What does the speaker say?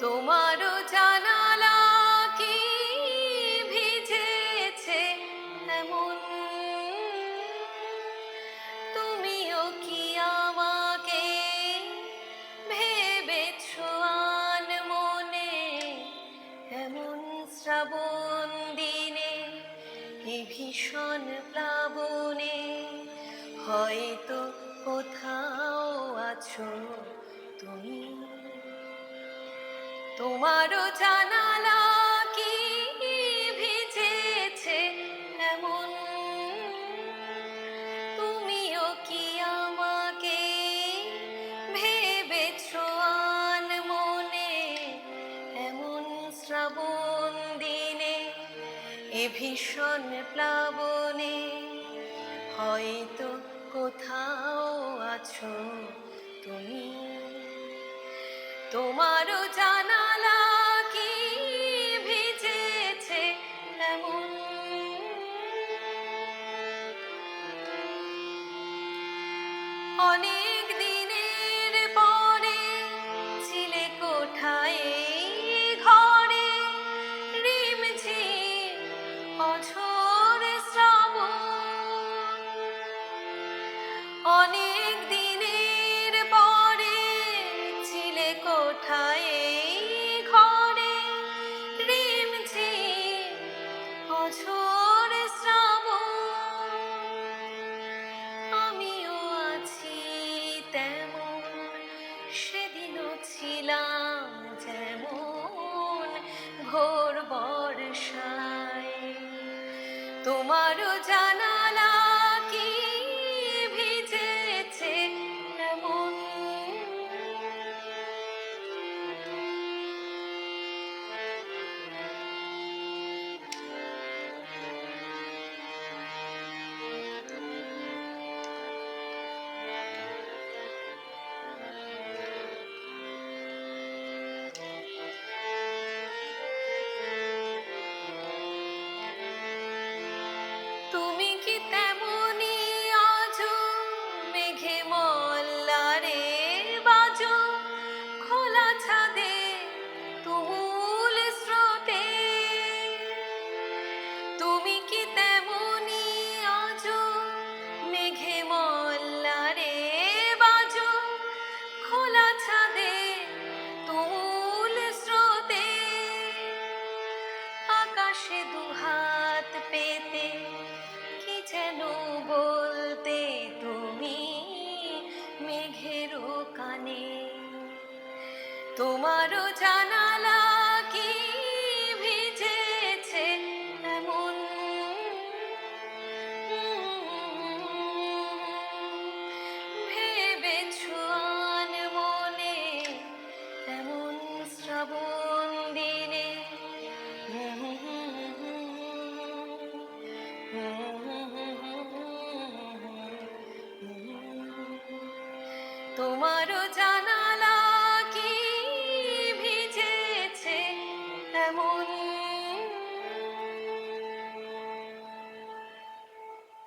তোমারও জানালা কি ভিজেছে এমন? তুমিও কি আমাকে ভেবেছো আন মনে? এমন শ্রাবণ দিনে এ ভীষণ প্লাবনে? হয়তো কোথাও আছো তুমি। তোমারও জানালা কি ভিজেছে এমন? তুমিও কি আমাকে ভেবেছো আন মনে? এমন শ্রাবণ দিনে এ ভীষণ প্লাবনে হয়তো কোথাও আছো তুমি। তোমারও জানালা দুহাত পেতে কি যেন বলতে তুমি মেঘেরও কানে? তোমারও জানালা তোমারও জানা